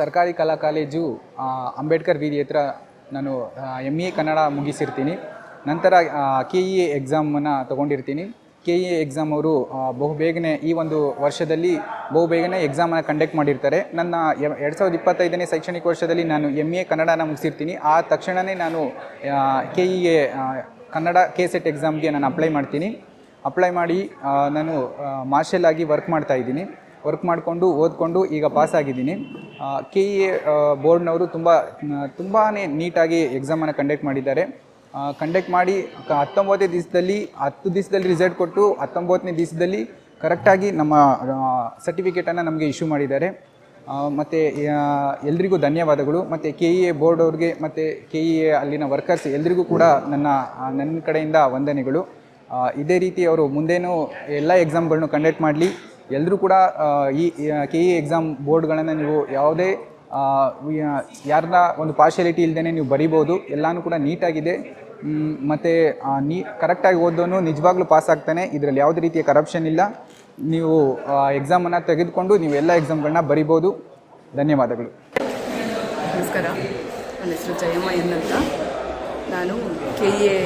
ಸರ್ಕಾರಿ ಕಲಾ ಕಾಲೇಜು ಅಂಬೇಡ್ಕರ್ ವೀದಿ ಹತ್ರ ನಾನು ಎಂ ಎ ಕನ್ನಡ ಮುಗಿಸಿರ್ತೀನಿ. ನಂತರ ಕೆ ಇ ಎ ಎಕ್ಸಾಮನ್ನು ತೊಗೊಂಡಿರ್ತೀನಿ. ಕೆ ಇ ಎ ಎಕ್ಸಾಮ್ ಅವರು ಬಹುಬೇಗನೆ ಬಹು ಬೇಗನೆ ಈ ಒಂದು ವರ್ಷದಲ್ಲಿ ಬಹು ಬೇಗನೆ ಎಕ್ಸಾಮನ್ನು ಕಂಡಕ್ಟ್ ಮಾಡಿರ್ತಾರೆ. ನನ್ನ ಎರಡು ಸಾವಿರದ ಇಪ್ಪತ್ತೈದನೇ ಶೈಕ್ಷಣಿಕ ವರ್ಷದಲ್ಲಿ ನಾನು ಎಂ ಎ ಕನ್ನಡನ ಮುಗಿಸಿರ್ತೀನಿ. ಆ ತಕ್ಷಣವೇ ನಾನು K E A Kannada K set ಎಕ್ಸಾಮ್ಗೆ ನಾನು ಅಪ್ಲೈ ಮಾಡ್ತೀನಿ. ಅಪ್ಲೈ ಮಾಡಿ ನಾನು ಮಾರ್ಷಲ್ ಆಗಿ ವರ್ಕ್ ಮಾಡ್ತಾ ಇದ್ದೀನಿ. ವರ್ಕ್ ಮಾಡಿಕೊಂಡು, ಓದ್ಕೊಂಡು ಈಗ ಪಾಸ್ ಆಗಿದ್ದೀನಿ. ಕೆ ಇ ಎ ಬೋರ್ಡ್ನವರು ತುಂಬ ತುಂಬಾ ನೀಟಾಗಿ ಎಕ್ಸಾಮನ್ನು ಕಂಡಕ್ಟ್ ಮಾಡಿದ್ದಾರೆ. ಕಂಡಕ್ಟ್ ಮಾಡಿ ಹತ್ತೊಂಬತ್ತನೇ ದಿವಸದಲ್ಲಿ, ಹತ್ತು ದಿವಸದಲ್ಲಿ ರಿಸಲ್ಟ್ ಕೊಟ್ಟು, ಹತ್ತೊಂಬತ್ತನೇ ದಿವಸದಲ್ಲಿ ಕರೆಕ್ಟಾಗಿ ನಮ್ಮ ಸರ್ಟಿಫಿಕೇಟನ್ನು ನಮಗೆ ಇಶ್ಯೂ ಮಾಡಿದ್ದಾರೆ. ಮತ್ತು ಎಲ್ರಿಗೂ ಧನ್ಯವಾದಗಳು. ಮತ್ತು ಕೆ ಇ ಎ ಬೋರ್ಡ್ ಅವ್ರಿಗೆ, ಮತ್ತು ಕೆ ಇ ಎ ಅಲ್ಲಿನ ವರ್ಕರ್ಸ್ ಎಲ್ರಿಗೂ ಕೂಡ ನನ್ನ ನನ್ನ ಕಡೆಯಿಂದ ವಂದನೆಗಳು. ಇದೇ ರೀತಿ ಅವರು ಮುಂದೇನೂ ಎಲ್ಲ ಎಕ್ಸಾಮ್ಗಳನ್ನೂ ಕಂಡಕ್ಟ್ ಮಾಡಲಿ. ಎಲ್ಲರೂ ಕೂಡ ಈ ಕೆ ಇ ಎಕ್ಸಾಮ್ ಬೋರ್ಡ್ಗಳನ್ನು ನೀವು ಯಾವುದೇ ಯಾರನ್ನ ಒಂದು ಪಾರ್ಶಿಯಾಲಿಟಿ ಇಲ್ಲದೇ ನೀವು ಬರಿಬೋದು, ಎಲ್ಲನೂ ಕೂಡ ನೀಟಾಗಿದೆ. ಮತ್ತು ನೀ ಕರೆಕ್ಟಾಗಿ ಓದೋನು ನಿಜವಾಗ್ಲೂ ಪಾಸ್ ಆಗ್ತಾನೆ. ಇದರಲ್ಲಿ ಯಾವುದೇ ರೀತಿಯ ಕರಪ್ಷನ್ ಇಲ್ಲ. ನೀವು ಎಕ್ಸಾಮನ್ನು ತೆಗೆದುಕೊಂಡು ನೀವು ಎಲ್ಲ ಎಕ್ಸಾಮ್ಗಳನ್ನ ಬರಿಬೋದು. ಧನ್ಯವಾದಗಳು. ನಮಸ್ಕಾರ. ನನ್ನ ಹೆಸರು ಜಯಮ್ಮ ಎನ್ ನಾನು K A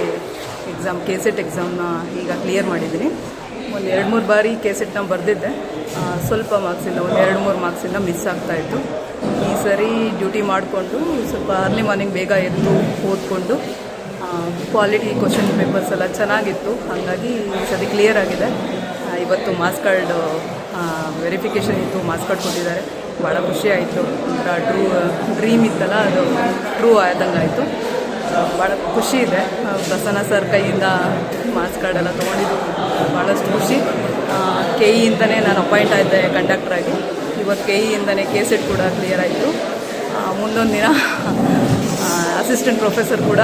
exam K set ಎಕ್ಸಾಮ್ನ ಈಗ ಕ್ಲಿಯರ್ ಮಾಡಿದ್ದೀನಿ. ಒಂದು ಎರಡು ಮೂರು ಬಾರಿ ಕೇಸೆಟ್ನ ಬರೆದಿದ್ದೆ. ಸ್ವಲ್ಪ ಮಾರ್ಕ್ಸಿಂದ ಒಂದು ಎರಡು ಮೂರು ಮಾರ್ಕ್ಸಿಂದ ಮಿಸ್ ಆಗ್ತಾಯಿತ್ತು ಈ ಸರಿ ಡ್ಯೂಟಿ ಮಾಡಿಕೊಂಡು ಸ್ವಲ್ಪ ಅರ್ಲಿ ಮಾರ್ನಿಂಗ್ ಬೇಗ ಎದ್ದು ಓದ್ಕೊಂಡು ಕ್ವಾಲಿಟಿ ಕ್ವಶನ್ ಪೇಪರ್ಸ್ ಎಲ್ಲ ಚೆನ್ನಾಗಿತ್ತು. ಹಾಗಾಗಿ ಸರಿ ಕ್ಲಿಯರ್ ಆಗಿದೆ. ಇವತ್ತು ಮಾಸ್ ಕಾರ್ಡ್ ವೆರಿಫಿಕೇಷನ್ ಇತ್ತು ಮಾಸ್ ಕಾರ್ಡ್ ಕೊಟ್ಟಿದ್ದಾರೆ. ಭಾಳ ಖುಷಿ ಆಯಿತು. ಒಂಥರ ಟ್ರೂ ಡ್ರೀಮ್ ಇತ್ತಲ್ಲ, ಅದು ಟ್ರೂ ಆದಂಗೆ ಆಯಿತು ಭಾಳ ಖುಷಿ ಇದೆ. ಪ್ರಸನ್ನ ಸರ್ ಕೈಯಿಂದ ಮಾಸ್ಕ್ ಕಾರ್ಡ್ ಎಲ್ಲ ತೊಗೊಂಡಿದ್ದು. ಭಾಳಷ್ಟು ಖುಷಿ. ಕೆ ಇಯಿಂದನೇ ನಾನು ಅಪಾಯಿಂಟ್ ಆಯಿದ್ದೆ ಕಂಡಕ್ಟ್ರಾಗಿ ಇವತ್ತು ಕೆ ಇಂದನೇ ಕೆ ಸೆಟ್ ಕೂಡ ಕ್ಲಿಯರ್ ಆಯಿತು. ಮುಂದೊಂದು ದಿನ ಅಸಿಸ್ಟೆಂಟ್ ಪ್ರೊಫೆಸರ್ ಕೂಡ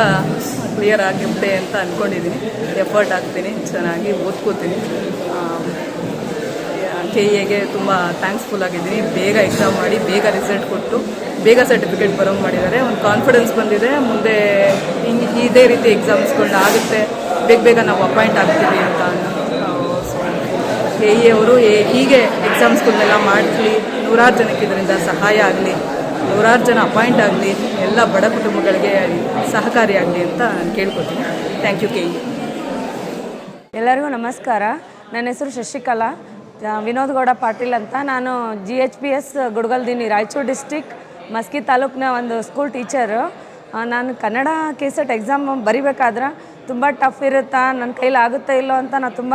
ಕ್ಲಿಯರ್ ಆಗಿರುತ್ತೆ ಅಂತ ಅಂದ್ಕೊಂಡಿದ್ದೀನಿ ಎಫರ್ಟ್ ಹಾಕ್ತೀನಿ, ಚೆನ್ನಾಗಿ ಓದ್ಕೋತೀನಿ. ಕೆ ಎಗೆ ತುಂಬ ಥ್ಯಾಂಕ್ಸ್ಫುಲ್ ಆಗಿದ್ದೀನಿ. ಬೇಗ ಎಕ್ಸಾಮ್ ಮಾಡಿ, ಬೇಗ ರಿಸಲ್ಟ್ ಕೊಟ್ಟು ಬೇಗ ಸರ್ಟಿಫಿಕೇಟ್ ಬರೋಂಗೆ ಮಾಡಿದ್ದಾರೆ. ಒಂದು ಕಾನ್ಫಿಡೆನ್ಸ್ ಬಂದಿದೆ. ಮುಂದೆ ಇದೇ ರೀತಿ ಎಕ್ಸಾಮ್ಸ್ಗಳನ್ನ ಆಗುತ್ತೆ. ಬೇಗ ಬೇಗ ನಾವು ಅಪಾಯಿಂಟ್ ಆಗ್ತೀವಿ ಅಂತ ಎ ಇ ಅವರು ಹೀಗೆ ಎಕ್ಸಾಮ್ಸ್ಗಳನ್ನೆಲ್ಲ ಮಾಡಲಿ ನೂರಾರು ಜನಕ್ಕೆ ಇದರಿಂದ ಸಹಾಯ ಆಗಲಿ. ನೂರಾರು ಜನ ಅಪಾಯಿಂಟ್ ಆಗಲಿ. ಎಲ್ಲ ಬಡ ಕುಟುಂಬಗಳಿಗೆ ಸಹಕಾರಿಯಾಗಲಿ ಅಂತ ನಾನು ಕೇಳ್ಕೊತೀನಿ. ಥ್ಯಾಂಕ್ ಯು ಕೆ ಎಲ್ಲರಿಗೂ ನಮಸ್ಕಾರ. ನನ್ನ ಹೆಸರು ಶಶಿಕಲಾ. ವಿನೋದ್ ಗೌಡ ಪಾಟೀಲ್ ಅಂತ. ನಾನು ಜಿ ಎಚ್ ಪಿ ಎಸ್ ಗುಡ್ಗಲ್ದಿನಿ ರಾಯಚೂರು ಡಿಸ್ಟಿಕ್ ಮಸ್ಕಿ ತಾಲೂಕಿನ ಒಂದು ಸ್ಕೂಲ್ ಟೀಚರು ನಾನು ಕನ್ನಡ ಕೆಸೆಟ್ ಎಕ್ಸಾಮ್ ಬರಿಬೇಕಾದ್ರೆ ತುಂಬ ಟಫ್ ಇರುತ್ತಾ ನನ್ನ ಕೈಲಿ ಆಗುತ್ತೋ ಇಲ್ಲೋ ಅಂತ ನಾನು ತುಂಬ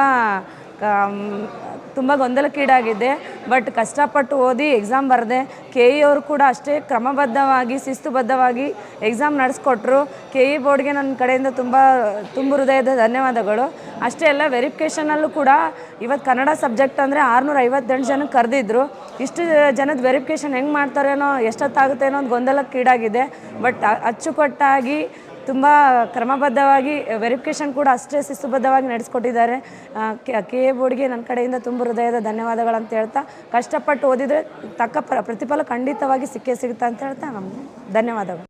ತುಂಬ ಗೊಂದಲಕ್ಕೀಡಾಗಿದೆ. ಬಟ್ ಕಷ್ಟಪಟ್ಟು ಓದಿ ಎಕ್ಸಾಮ್ ಬರೆದೆ, ಕೆ ಇ ಅವರು ಕೂಡ ಅಷ್ಟೇ ಕ್ರಮಬದ್ಧವಾಗಿ, ಶಿಸ್ತುಬದ್ಧವಾಗಿ ಎಕ್ಸಾಮ್ ನಡೆಸ್ಕೊಟ್ರು. ಕೆ ಇ ಬೋರ್ಡ್ಗೆ ನನ್ನ ಕಡೆಯಿಂದ ತುಂಬ ತುಂಬ ಹೃದಯದ ಧನ್ಯವಾದಗಳು. ಅಷ್ಟೇ ಅಲ್ಲ, ವೆರಿಫಿಕೇಷನಲ್ಲೂ ಕೂಡ ಇವತ್ತು ಕನ್ನಡ ಸಬ್ಜೆಕ್ಟ್ ಅಂದರೆ ಆರುನೂರ ಐವತ್ತೆಂಟು ಜನಕ್ಕೆ ಕರೆದಿದ್ರು. ಇಷ್ಟು ಜನದ ವೆರಿಫಿಕೇಷನ್ ಹೆಂಗೆ ಮಾಡ್ತಾರೇನೋ ಎಷ್ಟೊತ್ತಾಗುತ್ತೆ ಅನ್ನೋ ಒಂದು ಗೊಂದಲಕ್ಕೀಡಾಗಿದೆ. ಬಟ್ ಅಚ್ಚುಕಟ್ಟಾಗಿ ತುಂಬ ಕ್ರಮಬದ್ಧವಾಗಿ, ವೆರಿಫಿಕೇಷನ್ ಕೂಡ ಅಷ್ಟೇ ಶಿಸ್ತುಬದ್ಧವಾಗಿ ನಡೆಸ್ಕೊಟ್ಟಿದ್ದಾರೆ. ಕೆ ಎ ಬೋರ್ಡ್ಗೆ ನನ್ನ ಕಡೆಯಿಂದ ತುಂಬ ಹೃದಯದ ಧನ್ಯವಾದಗಳಂತ ಹೇಳ್ತಾ, ಕಷ್ಟಪಟ್ಟು ಓದಿದರೆ ತಕ್ಕ ಪ್ರ, ಪ್ರತಿಫಲ ಖಂಡಿತವಾಗಿ ಸಿಕ್ಕೇ ಸಿಗುತ್ತೆ ಅಂತ ಹೇಳ್ತಾ ನಮ್ಮ ಧನ್ಯವಾದಗಳು.